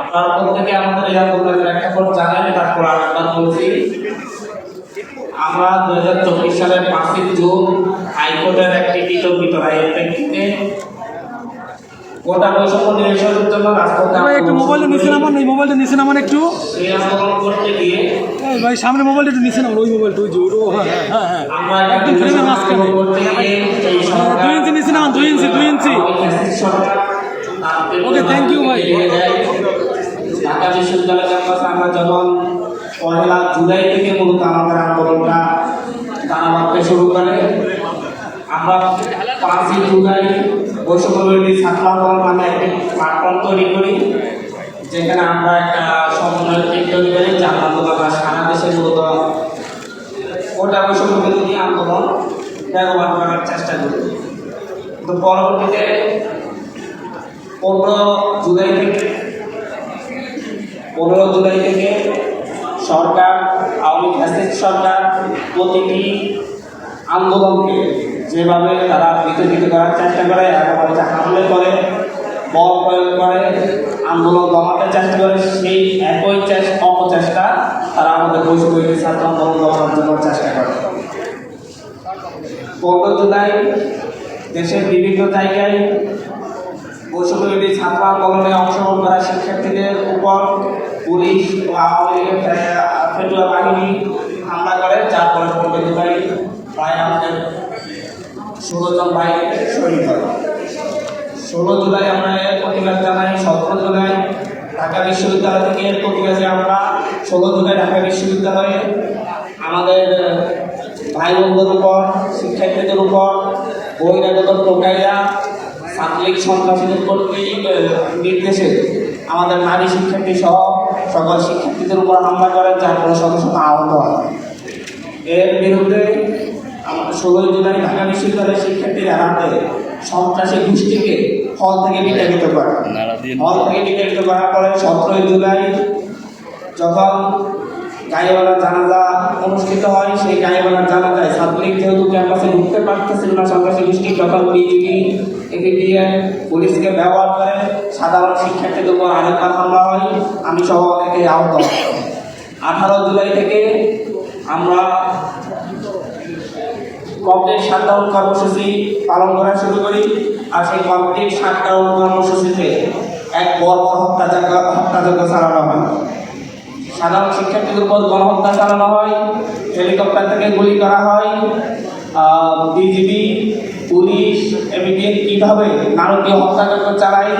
আপনারা প্রত্যেকে আমাদের এই আন্দোলনের প্রেক্ষাপট জানেন তারপর আরেকবার বলছি আমরা দু হাজার চব্বিশ সালের পাঁচই জুন হাইকোর্টের একটি বিতর্কিত রায়ের প্রেক্ষিতে গোটা বৈষম্য নিরসনের জন্য রাজপথে একটু মোবাইলটা নিচে নামান এই মোবাইলটা নিচে নামান একটু। সেই আন্দোলন করতে গিয়ে ভাই সামনে মোবাইলটা একটু নিচে নামান ওই মোবাইলটা ওই হ্যাঁ হ্যাঁ হ্যাঁ আমরা একদম ফ্রেমের মাঝখানে। করতে গিয়ে দুই ইঞ্চি নিচে নামান দুই ইঞ্চি দুই ইঞ্চি। ওকে thank you, ভাই। ঢাকা বিশ্ববিদ্যালয় ক্যাম্পাসে আমরা যখন পয়লা জুলাই থেকে মূলত আমাদের আন্দোলনটা দানা বাঁধতে শুরু করে, আমরা পাঁচই জুলাই বৈষম্যবিরোধী ছাত্র আন্দোলন নামে একটি প্ল্যাটফর্ম তৈরি করি, যেখানে আমরা একটা সমন্বয় তৈরি করি, যার মাধ্যমে আমরা সারা দেশে মূলত গোটা বৈষম্য বিরোধী আন্দোলন ব্যবহার করার চেষ্টা করি তো পরবর্তীতে পনেরো জুলাই থেকে। পনেরো জুলাই থেকে সরকার, আওয়ামী ফ্যাসিস্ট সরকার প্রতিটি আন্দোলনকে যেভাবে তারা বিতর্কিত করার চেষ্টা করে হচ্ছে হামলে করে, বল প্রয়োগ করে, আন্দোলন দমাতে চেষ্টা করে, সেই একই চেষ্টা, অপচেষ্টা তারা আমাদের বৈষম্য ছাত্র আন্দোলন দমানোর জন্য চেষ্টা করে। পনেরো জুলাই দেশের বিভিন্ন জায়গায় বৈষম্যবিরোধী ছাত্র আন্দোলনে অংশগ্রহণ করা শিক্ষার্থীদের উপর পুলিশ ও আওয়ামী লীগের বাহিনী হামলা করে, যার ফলে জুলাই প্রায় আমাদের ষোলো জন ভাই শহীদ হয়। ষোলো জুলাই আমরা এর প্রতিবাদ জানাই, সতেরো জুলাই ঢাকা বিশ্ববিদ্যালয় থেকে এর প্রতিবাদে আমরা। ষোলো জুলাই ঢাকা বিশ্ববিদ্যালয়ে আমাদের ভাই বোনদের উপর, শিক্ষার্থীদের উপর বহিরাগত টোকাইরা ছাত্রলীগ সন্ত্রাসীদের কর্তৃক নির্দেশে আমাদের নারী শিক্ষার্থী সহ সকল শিক্ষার্থীদের উপর হামলা করে যার ফলে শত শত আহত হয় এর বিরুদ্ধে ষোলোই জুলাই ঢাকা বিশ্ববিদ্যালয়ের শিক্ষার্থীরা হাতে সন্ত্রাসী গোষ্ঠীকে হল থেকে বিতাড়িত করে হল থেকে বিতাড়িত করার পরে সতেরোই জুলাই যখন গায়েওয়ালার জানাজা অনুষ্ঠিত হয় সেই গায়েওয়ালার জানাজায় ছাত্রলীগ যেহেতু ক্যাম্পাসে ঢুকতে পারতেছিল না সন্ত্রাসী গোষ্ঠী তখন বিজিবি এপিডিএ পুলিশকে ব্যবহার করে সাধারণ শিক্ষার্থীদের উপর আরেকবার হামলা হয়, আমি সহ অনেকে আহত আঠারো জুলাই থেকে আমরা কমপ্লিট শাটডাউন কর্মসূচি পালন করা শুরু করি, আর সেই কমপ্লিট শাটডাউন কর্মসূচিতে এক বড় হত্যাযজ্ঞ হত্যাযজ্ঞ চালানো হয়। সাধারণ শিক্ষার্থীদের উপর গণহত্যা চালানো হয়, হেলিকপ্টার থেকে গুলি করা হয় বিজিবি পুলিশ এবিপিএন কীভাবে নারকীয় হত্যাযজ্ঞ চালায়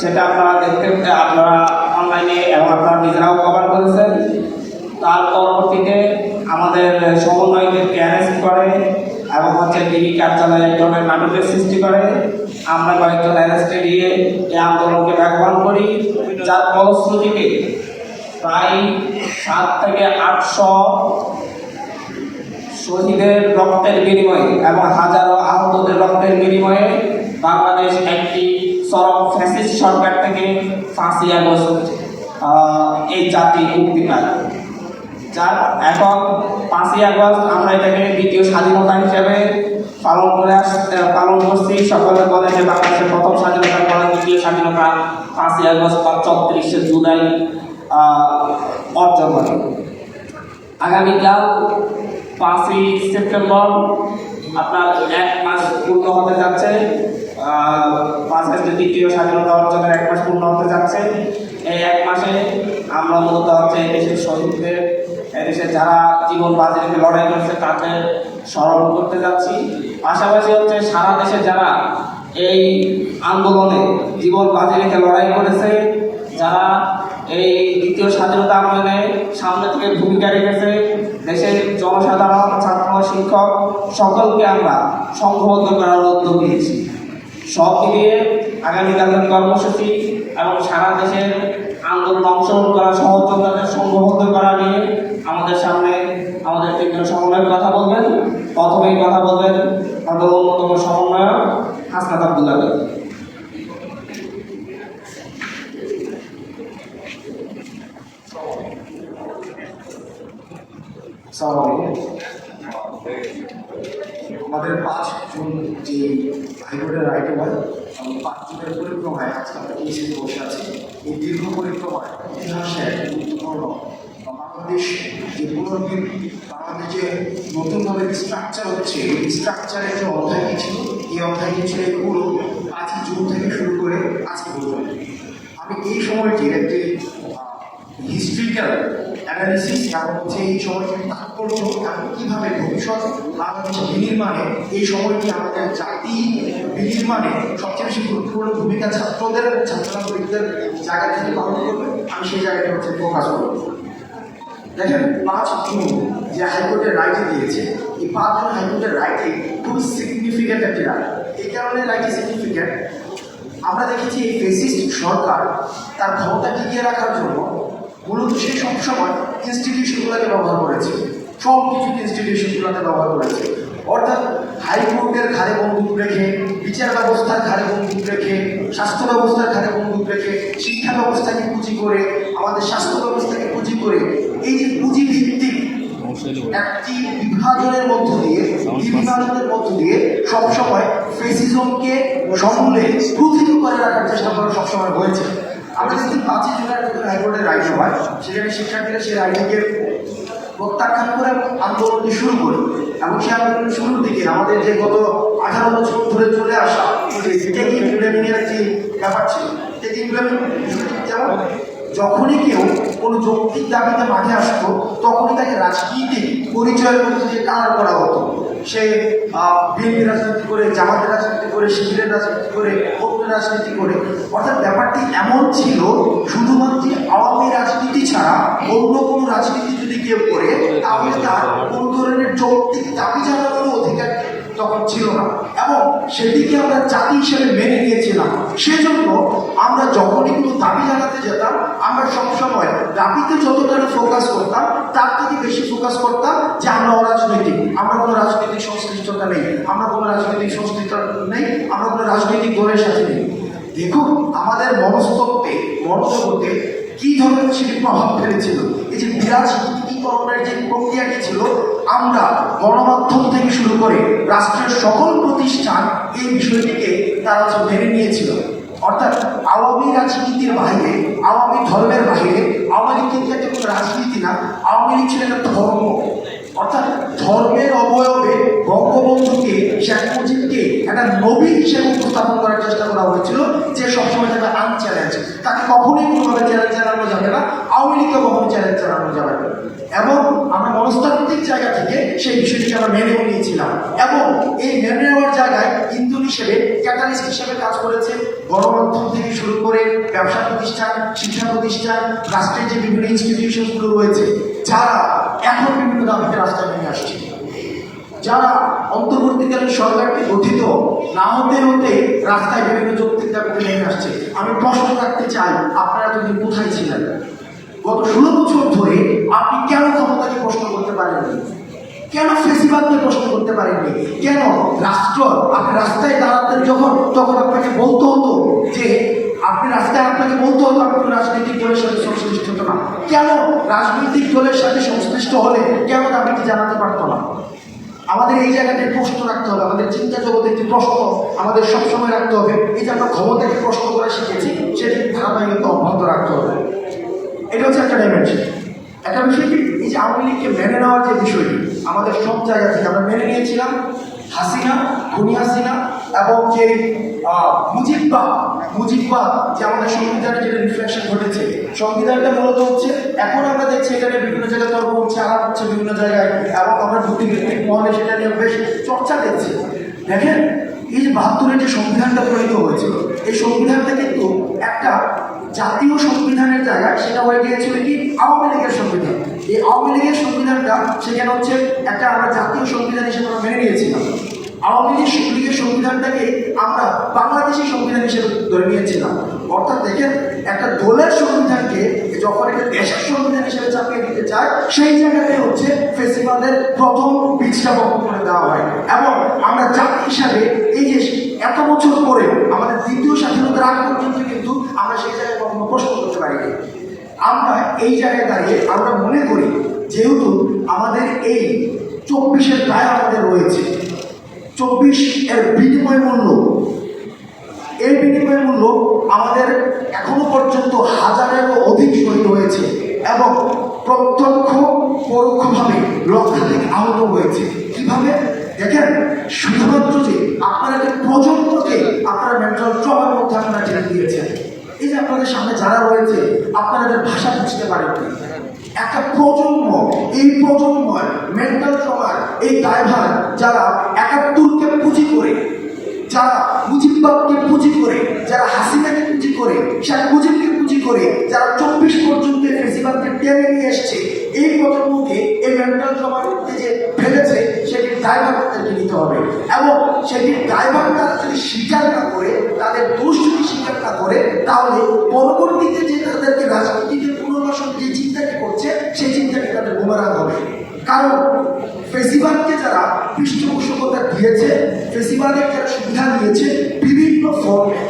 সেটা আপনারা দেখতে, আপনারা অনলাইনে এবং আপনারা নিজেরাও কভার করেছেন। তার পরবর্তীতে আমাদের সমন্বয়কদেরকে অ্যারেস্ট করে এবং হচ্ছে ডিবি কার্যালয়ে এক ধরনের নাটকের সৃষ্টি করে। আমরা কয়েকজন অ্যারেস্টে দিয়ে এই আন্দোলনকে ব্যবহার করি, যার ফলশ্রুতিতে প্রায় সাত থেকে আটশো শহীদের রক্তের বিনিময়ে এবং হাজারো আহতদের রক্তের বিনিময়ে বাংলাদেশ একটি চরম ফ্যাসিস্ট সরকার থেকে ফাঁসি আগস্ট আহ, এই জাতি মুক্তি পায়। যার এখন পাঁচই আগস্ট আমরা এটাকে দ্বিতীয় স্বাধীনতা হিসেবে পালন করে পালন করছি। সকলে বলে যে বাংলাদেশের প্রথম স্বাধীনতা পরে দ্বিতীয় স্বাধীনতা পাঁচই আগস্ট বা চৌত্রিশে জুলাই অর্জন করে। আগামীকাল পাঁচই সেপ্টেম্বর আপনার এক মাস পূর্ণ হতে যাচ্ছে। পাঁচ আগস্ট দ্বিতীয় স্বাধীনতা অর্জনের এক মাস পূর্ণ হতে যাচ্ছে। এই এক মাসে আমরা মূলত হচ্ছে দেশের শহীদদের এদেশে যারা জীবন বাজি রেখে লড়াই করছে, তাদের স্মরণ করতে যাচ্ছি। পাশাপাশি হচ্ছে সারা দেশে যারা এই আন্দোলনে জীবন বাজি রেখে লড়াই করেছে, যারা এই দ্বিতীয় স্বাধীনতা আন্দোলনে সামনে থেকে ভূমিকা রেখেছে দেশের জনসাধারণ, ছাত্র, শিক্ষক, সকলকে আমরা সংঘবদ্ধ করার উদ্যোগ নিয়েছি। সব মিলিয়ে আগামীকালের কর্মসূচি এবং সারা দেশের আন্দোলন অংশগ্রহণ করা, সহযোগিতাদের সংঘবদ্ধ করা নিয়ে আমাদের সামনে আমাদের কেন্দ্রীয় সমন্বয়ের কথা বলবেন। প্রথমেই কথা বলবেন আমাদের অন্যতম সমন্বয়ক হাসনাত আব্দুল্লাহ। আমাদের পাঁচ জুন যে হাইকোর্টের রায়টা হয় পাঁচ জুনের পরিক্রমায় আজকে এই বসে আছি। এই দীর্ঘ পরিক্রমায় ইতিহাসে গুরুত্বপূর্ণ। বাংলাদেশ যে পুনর্বিন বাংলাদেশ যে নতুনভাবে স্ট্রাকচার হচ্ছে। এই স্ট্রাকচারের যে অধ্যায়টি ছিল? এই অধ্যায়টি ছিল? পুরো পাঁচই জুন থেকে শুরু করে আজকে পর্যন্ত। আমি এই সময়টির একটি হিস্ট্রিক্যাল অ্যানালিসিস এবং হচ্ছে এই সময়টির তাৎপর্য এবং কীভাবে ভবিষ্যৎ বাংলাদেশ বিনির্মাণে এই সময়টি আমাদের জাতি বিনির্মাণে সবচেয়ে বেশি গুরুত্বপূর্ণ ভূমিকা ছাত্রদের এবং ছাত্র নাগরিকদের জায়গা থেকে পালন করবে। আমি সেই জায়গাটা হচ্ছে ফোকাস করব। দেখেন, পাঁচ জুন যে হাইকোর্টের রায়টি দিয়েছে, এই পাঁচ জুন হাইকোর্টের রায়টি খুব সিগনিফিক্যান্ট একটি রায়। এই কারণে রায়টি সিগনিফিক্যান্ট আমরা দেখেছি এই ফেসিস্ট সরকার তার ক্ষমতা টিকিয়ে রাখার জন্য মূলত সে সবসময় ইনস্টিটিউশনগুলোকে ব্যবহার করেছে। সব কিছু ইনস্টিটিউশনগুলোকে ব্যবহার করেছে। অর্থাৎ হাইকোর্টের ঘাড়ে বন্দুক রেখে বিচার ব্যবস্থার ঘাড়ে বন্দুক রেখে স্বাস্থ্য ব্যবস্থার ঘাড়ে বন্দুক রেখে শিক্ষা ব্যবস্থাকে পুঁজি করে আমাদের স্বাস্থ্য ব্যবস্থাকে পুঁজি করে এই যে পুঁজি ভিত্তিক একটি বিভাজনের মধ্য দিয়ে বিভাজনের মধ্য দিয়ে সবসময় ফেসিজমকে সমূলে প্রতিহত করে রাখার চেষ্টা করা সবসময় হয়েছে। আমরা যদি পাঁচই জুলাই যখন হাইকোর্টের রায় হয় সেখানে শিক্ষার্থীরা সেই রায়টিকে প্রত্যাখ্যান করে আন্দোলনটি শুরু করে। এবং সেই আন্দোলন শুরুর দিকে আমাদের যে গত আঠারো বছর ধরে চলে আসা টেকিং ব্লেমিংয়ের একটি ব্যাপার ছিল, টেকিং ব্লেমিং যেমন যখনই কেউ কোনো যৌক্তিক দাবিতে মাঠে আসতো, তখনই তাকে রাজনীতিক পরিচয়ের মধ্যে দিয়ে কালার করা হতো। সে বিএনপি রাজনীতি করে, জামাতের রাজনীতি করে, শিবিরের রাজনীতি করে অন্য রাজনীতি করে। অর্থাৎ ব্যাপারটি এমন ছিল, শুধুমাত্র আওয়ামী রাজনীতি ছাড়া অন্য কোনো রাজনীতি যদি কেউ করে, তাহলে তার কোনো ধরনের যৌক্তিক দাবি জানানোর অধিকার তখন ছিল না। এবং সেটিকে আমরা জাতি হিসেবে মেনে নিয়েছিলাম। সেজন্য আমরা যখনই কোনো দাবি জানাতে যেতাম, আমরা সবসময় দাবিতে যতটা ফোকাস করতাম, তার থেকে বেশি ফোকাস করতাম যে আমরা অরাজনৈতিক। আমরা কোনো রাজনৈতিক সংশ্লিষ্টতা নেই। আমরা কোনো রাজনৈতিক সংশ্লিষ্টতা নেই। আমরা কোনো রাজনৈতিক দলের সাথে নেই। দেখুন, আমাদের মনস্তত্ত্বে, মনজগতে কি ধরনের সেটি প্রভাব ফেলেছিল? এই যে বিরাজনীতিকরণের যে প্রক্রিয়াটি ছিল, আমরা গণমাধ্যম থেকে শুরু করে রাষ্ট্রের সকল প্রতিষ্ঠান এই বিষয়টিকে তারা মেনে নিয়েছিল। অর্থাৎ আওয়ামী রাজনীতির বাইরে আওয়ামী ধর্মের বাইরে আওয়ামী লীগ কিন্তু একটা কোনো রাজনীতি না, আওয়ামী লীগ ছিল একটা ধর্ম। অর্থাৎ ধর্মের অবয়বে বঙ্গবন্ধুকে, শেখ মুজিবকে একটা নবী হিসেবে উপস্থাপন করার চেষ্টা করা হয়েছিল, যে সবসময় তাকে আনচ্যালেঞ্জ তাকে কখনোই কোনোভাবে চ্যালেঞ্জ জানানো যাবে না, আওয়ামী লীগকে কখনো চ্যালেঞ্জ জানানো যাবে না। এবং আমরা মনস্তাত্ত্বিক জায়গা থেকে সেই বিষয়টিকে আমরা মেনেও নিয়েছিলাম। এবং এই মেনে হিসেবে ক্যাটালিস্ট হিসেবে কাজ করেছে গণমাধ্যম থেকে শুরু করে ব্যবসা প্রতিষ্ঠান, শিক্ষা প্রতিষ্ঠান, রাষ্ট্রের যে বিভিন্ন ইনস্টিটিউশনগুলো রয়েছে, যারা এখন বিভিন্ন দাবিতে রাস্তায় নেমে আসছে। যারা অন্তর্বর্তীকালীন সরকারকে গঠিত না হতে হতে রাস্তায় বিভিন্ন যৌক্তিক দাবিতে নেমে আসছে। আমি প্রশ্ন রাখতে চাই, আপনারা যদি কোথায় ছিলেন? গত ষোলো বছর ধরে আপনি কেন ক্ষমতাকে প্রশ্ন করতে পারেননি? কেন ফেসিবাদকে প্রশ্ন করতে পারেননি? কেন রাষ্ট্র আপনি রাস্তায় দাঁড়াতেন যখন? তখন আপনাকে বলতে হতো যে, আপনি রাস্তায় আপনাকে বলতে হতো আপনি রাজনৈতিক দলের সাথে সংশ্লিষ্ট হতো না। কেন রাজনৈতিক দলের সাথে সংশ্লিষ্ট হলে কেন দাবিটি জানাতে পারতো না? আমাদের এই জায়গাতে প্রশ্ন রাখতে হবে, আমাদের চিন্তা জগতে একটি প্রশ্ন আমাদের সবসময় রাখতে হবে। এই যে আমরা ক্ষমতাকে প্রশ্ন করা শিখেছি, সেটি ধারাবাহিকতা অব্যাহত রাখতে হবে। এটা হচ্ছে একটা ডাইমেনশন একটা বিষয় কি? এই যে আওয়ামী লীগকে মেনে নেওয়ার যে বিষয়টি আমাদের সব জায়গা থেকে আমরা মেনে নিয়েছিলাম। হাসিনা, খুনি হাসিনা এবং যে মুজিব্বা মুজিব্বা যে আমাদের সংবিধানে যেটা রিফ্লেকশন ঘটেছে, সংবিধানটা মূলত হচ্ছে, এখন আমরা দেখছি এখানে বিভিন্ন জায়গায় তর্ক হচ্ছে, আলাপ হচ্ছে বিভিন্ন জায়গায় এবং আমরা বুদ্ধিবৃত্তিক মহলে সেটা নিয়ে বেশ চর্চা দেখছি। দেখেন, এই যে বাহাত্তরের যে সংবিধানটা প্রণীত হয়েছিল, এই সংবিধানটা কিন্তু একটা জাতীয় সংবিধানের জায়গায় সেটা হয়ে গিয়েছিল কি? আওয়ামী লীগের সংবিধান। এই আওয়ামী লীগের সংবিধানটা সেখানে হচ্ছে একটা আমরা জাতীয় সংবিধান হিসেবে আমরা মেনে নিয়েছিলাম। আওয়ামী লীগ লীগের সংবিধানটাকে আমরা বাংলাদেশি সংবিধান হিসেবে ধরে নিয়েছিলাম। অর্থাৎ দেখেন, একটা দলের সংবিধানকে যখন একটা দেশের সংবিধান হিসেবে চাপিয়ে দিতে চায়, সেই জায়গাতে হচ্ছে ফেস্টিভ্যালের প্রথম বীজটা বপন করে দেওয়া হয়। এবং আমরা জাতি হিসাবে এই যে এত বছর পরে আমাদের দ্বিতীয় স্বাধীনতার আগ পর্যন্ত কিন্তু আমরা সেই জায়গায় প্রশ্ন করতে পারিনি আমরা এই জায়গায় দাঁড়িয়ে আমরা মনে করি, যেহেতু আমাদের এই চব্বিশের দায় আমাদের রয়েছে। চব্বিশ এর বিনিময় মূল্য এই বিনিময় মূল্য আমাদের এখনও পর্যন্ত হাজারেরও অধিক শহীদ হয়েছে এবং প্রত্যক্ষ, পরোক্ষভাবে লক্ষাধিক আহত হয়েছে কীভাবে? দেখেন, শুধুমাত্র যে আপনারা যে প্রজন্মকে আপনারা মেন্টাল ট্রমার মধ্যে আপনারা ঠেলে দিয়েছেন। এই যে আপনাদের সামনে যারা রয়েছে আপনাদের ভাষা বুঝতে পারেননি একটা প্রজন্ম, এই প্রজন্মের মেন্টাল ট্রমার এই ড্রাইভার যারা একাত্তরকে পুঁজি করে, যারা মুজিববাবকে পুঁজি করে, যারা হাসিনাকে পুঁজি করে, শেখ মুজিবকে পুঁজি করে, যারা চব্বিশ পর্যন্ত ফেসিবাদকে টেনে নিয়ে এসছে, এই প্রজন্মকে এই মেন্টাল ট্রমার ফেলেছে সেটির দায়ভার তাদেরকে নিতে হবে। এবং সেটির দায়ভার তারা যদি স্বীকার না করে, তাদের দোষ যদি স্বীকার না করে, তাহলে পরবর্তীতে যে তাদেরকে রাজনীতিতে পুনর্বাসন যে চিন্তাটি করছে, সেই চিন্তাটি তাদের বোমারাং হবে। কারণ ফেসিবাদকে যারা পৃষ্ঠপোষকতা দিয়েছে, ফেসিবাদের যারা সুবিধা নিয়েছে, বিভিন্ন ফর্মে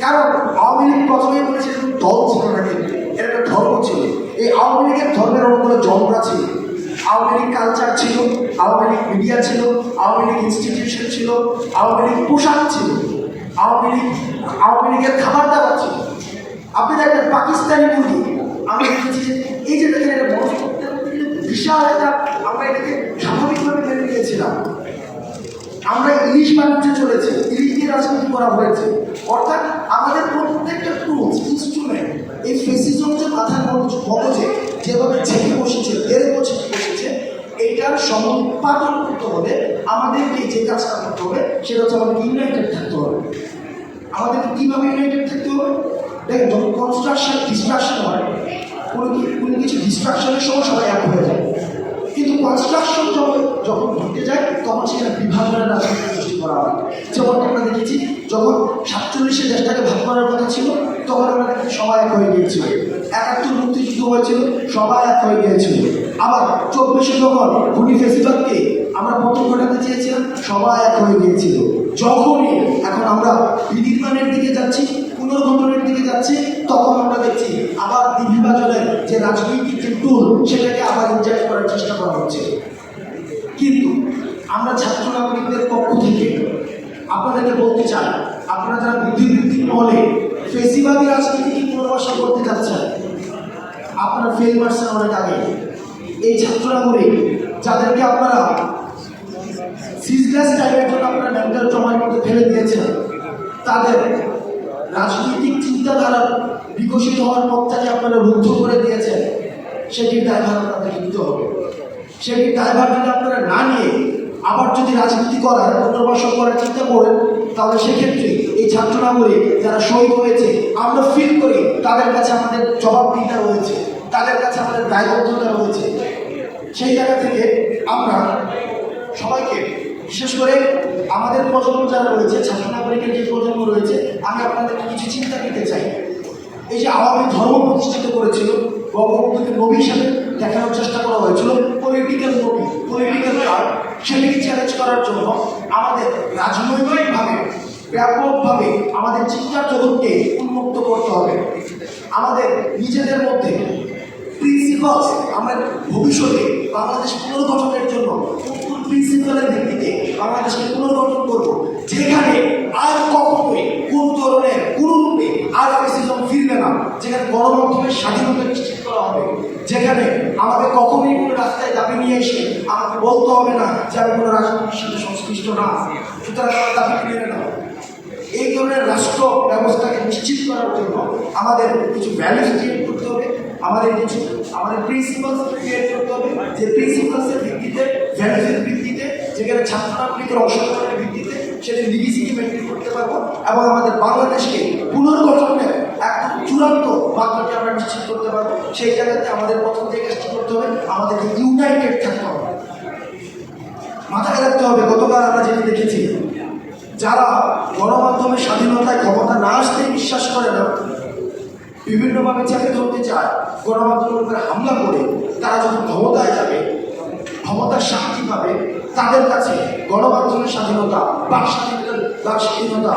কারণ আওয়ামী লীগ প্রথমে বলেছে দল ছিল না কিন্তু, এর একটা ধর্ম ছিল। এই আওয়ামী লীগের ধর্মের অনেকগুলো জনরা ছিল আওয়ামী লীগ কালচার ছিল, আওয়ামী লীগ মিডিয়া ছিল, আওয়ামী লীগ ইনস্টিটিউশন ছিল, আওয়ামী লীগ পোশাক ছিল, আওয়ামী লীগ, আওয়ামী লীগের খাবার দাবার ছিল। আপনি দেখবেন পাকিস্তানি মুরগি আমরা দেখেছি যে এই যে দেখেন এটা বড় বিশাল একটা, আমরা এটাকে স্বাভাবিকভাবে মেনে নিয়েছিলাম। আমরা ইলিশ বাণিজ্যে চলেছে ইলিশ দিয়ে রাজনীতি করা হয়েছে। অর্থাৎ আমাদের প্রত্যেকটা টুলস ইনস্ট্রুমেন্ট এই ফেসিজম যে মাথার মগজ যেভাবে ঝেঁকে বসেছে বসেছে সম্পাদন করতে হলে আমাদেরকে যে কাজটা করতে হবে, সেটা হচ্ছে আমাদের ইউনাইটেড থাকতে হবে। আমাদেরকে কীভাবে ইউনাইটেড থাকতে হবে? দেখেন, যখন কনস্ট্রাকশন ডিস্ট্রাকশন হয়, কোনো কোনো কিছু ডিস্ট্রাকশনের সময় সবাই এক হয়ে যায়। কিন্তু কনস্ট্রাকশন যখন যখন ঘটে যায়, তখন সেটা বিভাজনের রাজনীতি সৃষ্টি করা হয়। যেমন আমরা দেখেছি, যখন সাতচল্লিশে দেশটাকে ভাগ করার কথা ছিল তখন আমরা দেখেছি সবাই এক হয়ে গিয়েছিল। একাত্তর মুক্তিযুদ্ধ হয়েছিল, সবাই এক হয়ে গিয়েছিল। আবার চব্বিশে যখন খুনি ফেসিবাদকে আমরা প্রথম ঘটাতে চেয়েছিলাম, সবাই এক হয়ে গিয়েছিল। যখনই এখন আমরা বিনির্মাণের দিকে যাচ্ছি, পুনর্গঠনের দিকে যাচ্ছি, তখন আমরা দেখছি আবার বিভাজনের যে রাজনৈতিক যে টুল সেটাকে আবার ইনজেক্ট করার চেষ্টা করা হচ্ছে। কিন্তু আমরা ছাত্র নাগরিকদের পক্ষ থেকে আপনাদেরকে বলতে চাই, আপনারা যারা বুদ্ধিবৃত্তিক মহলে ফেসিবাদী রাজনীতি পুনর্বাসন করতে যাচ্ছেন। আপনারা ফেল মারছেন অনেক আগে। এই ছাত্ররা নাগরিক যাদেরকে আপনারা সিজলেস টাইমের জন্য আপনারা মেন্টাল ট্রমার মধ্যে ফেলে দিয়েছেন, তাদের রাজনৈতিক চিন্তাধারা বিকশিত হওয়ার পথটাকে আপনারা রুদ্ধ করে দিয়েছেন। সেটির দায়ভার আপনাদেরকে নিতে হবে। সেটির দায়ভার যদি আপনারা না নিয়ে আবার যদি রাজনীতি করার, পুনর্বাসন করার চিন্তা করেন, তাহলে সেক্ষেত্রে এই ছাত্র যারা শহীদ হয়েছে, আমরা ফিল করি তাদের কাছে আমাদের জবাবদিহিতা রয়েছে, তাদের কাছে আমাদের দায়বদ্ধতা রয়েছে। সেই জায়গা থেকে আমরা সবাইকে, বিশেষ করে আমাদের প্রজন্ম যারা রয়েছে ছাত্র নাগরিকের যে প্রজন্ম রয়েছে, আমি আপনাদেরকে কিছু চিন্তা দিতে চাই। এই যে আওয়ামী ধর্ম প্রতিষ্ঠিত করেছিল, বঙ্গবন্ধুকে নবী হিসাবে দেখানোর চেষ্টা করা হয়েছিল পলিটিক্যাল নবী পলিটিক্যাল কার্ড সেটিকে চ্যালেঞ্জ করার জন্য আমাদের রাজনৈতিকভাবে ব্যাপকভাবে আমাদের চিন্তার জগৎকে উন্মুক্ত করতে হবে। আমাদের নিজেদের মধ্যে প্রিন্সিপালস আমরা ভবিষ্যতে বাংলাদেশ পুনর্গঠনের জন্য কোন প্রিন্সিপালের ভিত্তিতে বাংলাদেশকে পুনর্গঠন করব। যেখানে আর কখনোই কোন ধরনের, কোন রূপে আর ফেসিজম ফিরবে না। যেখানে গণমাধ্যমের স্বাধীনতা নিশ্চিত করা হবে। যেখানে আমাকে কখনোই কোনো রাস্তায় দাবি নিয়ে এসে আমাকে বলতে হবে না যে আমি কোনো রাজনীতির সাথে সংশ্লিষ্ট না। সুতরাং আমার দাবি মেনে নাও। এই ধরনের রাষ্ট্র ব্যবস্থাকে নিশ্চিত করার জন্য আমাদের কিছু ভ্যালুস ক্রিয়েট করতে হবে, আমাদের কিছু, আমাদের প্রিন্সিপালস ক্রিয়েট করতে হবে। যে প্রিন্সিপালসের ভিত্তিতে ভ্যালুসের ভিত্তিতে, যেখানে ছাত্র নাগরিকের অংশগ্রহণের ভিত্তিতে সেটা লিগেসিকে মেনটেন করতে পারব এবং আমাদের বাংলাদেশকে পুনর্গঠনের একদম চূড়ান্ত মাত্রাকে আমরা নিশ্চিত করতে পারব। সেই জায়গাতে আমাদের প্রথম যে কাজটি করতে হবে, আমাদেরকে ইউনাইটেড থাকতে হবে। মাথায় রাখতে হবে, গতকাল আমরা যেটি দেখেছি যারা গণমাধ্যমের স্বাধীনতায় ক্ষমতা না আসতে বিশ্বাস করে না, বিভিন্নভাবে চেপে ধরতে চায় গণমাধ্যমের উপরে হামলা করে, তারা যখন ক্ষমতায় যাবে, ক্ষমতার শান্তি পাবে, তাদের কাছে গণমাধ্যমের স্বাধীনতা বাক স্বাধীনতা বাক স্বাধীনতা,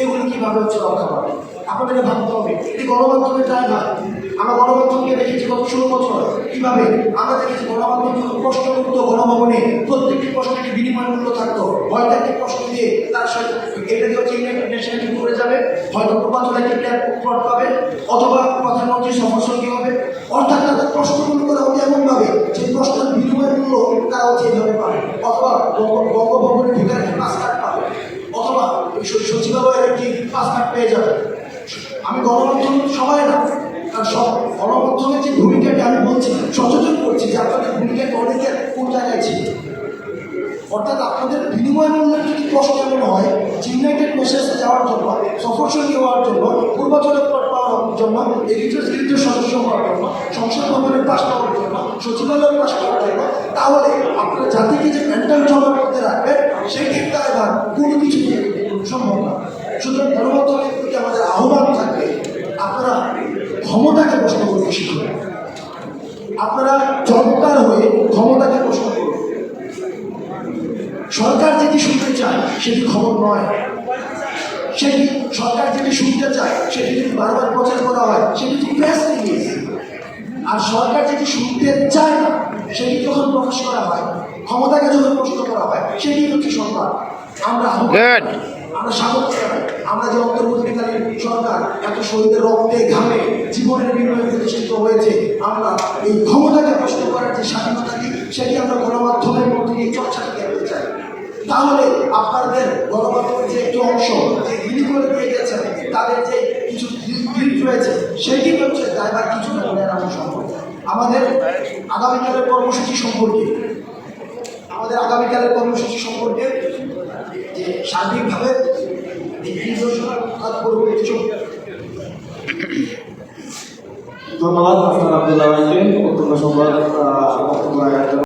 এগুলি কীভাবে হচ্ছে রক্ষা পাবে? আপনাদেরকে ভাবতে হবে, এটি গণমাধ্যমের ড্রাইভার আমরা গণমাধ্যমকে দেখেছি গত ষোলো বছর। কীভাবে? আমরা দেখেছি গণমাধ্যম প্রশ্ন করতো গণভবনে প্রত্যেকটি প্রশ্নের বিনিময় মূল্য থাকতো। হয়তো একটি প্রশ্ন দিয়ে তার সাথে এটা দিয়ে হচ্ছে নেশনে করে যাবে। হয়তো প্রবাচনা একটি প্লট পাবে। অথবা প্রধানমন্ত্রী সঙ্গী হবে? অর্থাৎ তাদের প্রশ্নগুলো করা হচ্ছে এমনভাবে যে প্রশ্নের বিনিময় মূল্য তারা হচ্ছে এইভাবে পাবে। অথবা বঙ্গ- বঙ্গভবনের ভিতরে একটি পাস কার্ড পাবে। অথবা সচিবালয়ের একটি পাস কার্ড পেয়ে যাবে। আমি গণমাধ্যম সবাই না। কারণ সব গণমাধ্যমের যে ভূমিকাটি আমি বলছি, সচেতন করছি যে আপনাদের ভূমিকাটা অনেকে কোন জায়গায় ছিল। অর্থাৎ আপনাদের বিনিময় মূল্যের যদি প্রশ্ন এমন হয়, যে ইউনাইটেড নেশনসে যাওয়ার জন্য সফরসঙ্গী হওয়ার জন্য পূর্বাচলের পদ পাওয়ার জন্য এডিটর্স গিল্ডের সদস্য হওয়ার জন্য, সংসদ ভবনের পাশ পাওয়ার জন্য, সচিবালয়ের পাশ পাওয়ার জন্য, তাহলে আপনারা জাতিকে যে মেন্টাল জমার মধ্যে রাখবেন সেই ক্ষেত্রে কোনো কিছু সম্ভব না। সুতরাং গণমাধ্যমের প্রতি আমাদের আহ্বান থাকবে আপনারা ক্ষমতাকে প্রশ্ন করতে শিখুন আপনারা জনতার হয়ে ক্ষমতাকে প্রশ্ন করুন। সরকার যেটি শুনতে চায় সেটি খবর নয়। সেটি সরকার যেটি শুনতে চায় সেটি যদি বারবার প্রচার করা হয় সেটি প্রেস রিলিজ আর সরকার যেটি শুনতে চায় না সেটি যখন প্রকাশ করা হয় ক্ষমতাকে যখন প্রশ্ন করা হয় সেটি হচ্ছে সরকার। আমরা আমরা স্বাগত আমরা যে অন্তর্বর্তীকালীন সরকার এত শহীদের রক্তে ঘামে জীবনের বিনিময়ে প্রতিষ্ঠিত হয়েছে, আমরা এই ক্ষমতাকে প্রশ্ন করার যে স্বাধীনতাটি সেটি আমরা গণমাধ্যমের মধ্যে দিয়ে চর্চাটি করতে চাই। তাহলে আপনাদের গণমাধ্যমের যে একটু অংশ, যে গিরি করে দিয়ে গেছেন তাদের যে কিছু রয়েছে, সেটি হচ্ছে কিছুটা মনে রাখা সম্ভব। আমাদের আগামীকালের কর্মসূচি সম্পর্কে আমাদের আগামীকালের কর্মসূচি সম্পর্কে যে সার্বিকভাবে এই নির্দেশনা কাজ করব কিছু ধন্যবাদ আপনার আব্দুল্লাহ ভাইকে রাখার জন্য।